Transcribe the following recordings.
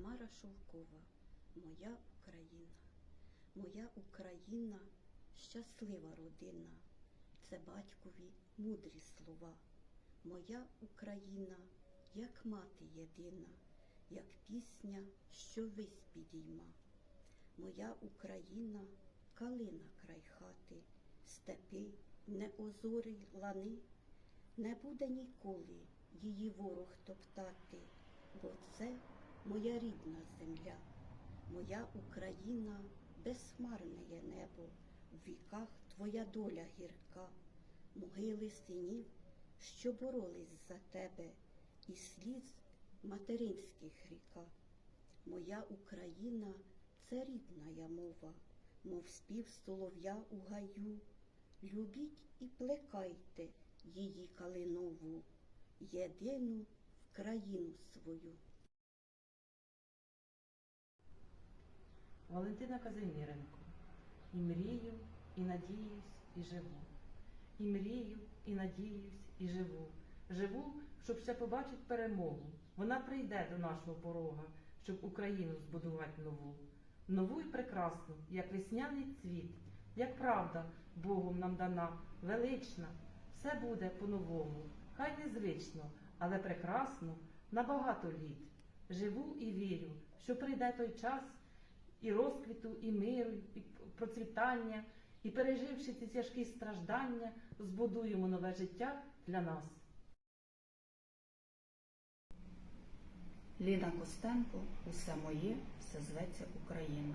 Тамара Шовкова, моя Україна, моя Україна, щаслива родина, це батькові мудрі слова. Моя Україна, як мати єдина, як пісня, що вись підійма. Моя Україна, калина край хати, степи, неозорі лани, не буде ніколи її ворог топтати, бо це моя рідна земля, моя Україна, безхмарне небо, в віках твоя доля гірка, могили синів, що боролись за тебе, і сліз материнських ріка. Моя Україна це рідна я мова, мов спів солов'я у гаю. Любіть і плекайте її калинову, єдину в країну свою. Валентина Казиміренко. І мрію, і надіюсь, і живу. І мрію, і надіюсь, і живу. Живу, щоб ще побачить перемогу. Вона прийде до нашого порога, щоб Україну збудувати нову. Нову і прекрасну, як весняний цвіт, як правда Богом нам дана, велична. Все буде по-новому, хай незвично, але прекрасно на багато літ. Живу і вірю, що прийде той час і розквіту, і миру, і процвітання, і переживши ці тяжкі страждання, збудуємо нове життя для нас. Ліна Костенко, усе моє, все зветься Україна.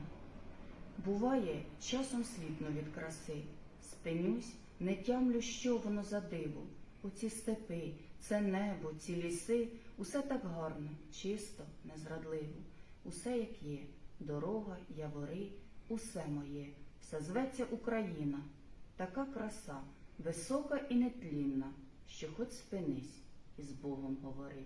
Буває, часом сліпну від краси, спинюсь, не тямлю, що воно за диво. Оці степи, це небо, ці ліси, усе так гарно, чисто, незрадливо. Усе як є, дорога, явори, усе моє, все зветься Україна. Така краса, висока і нетлінна, що хоч спинись і з Богом говори.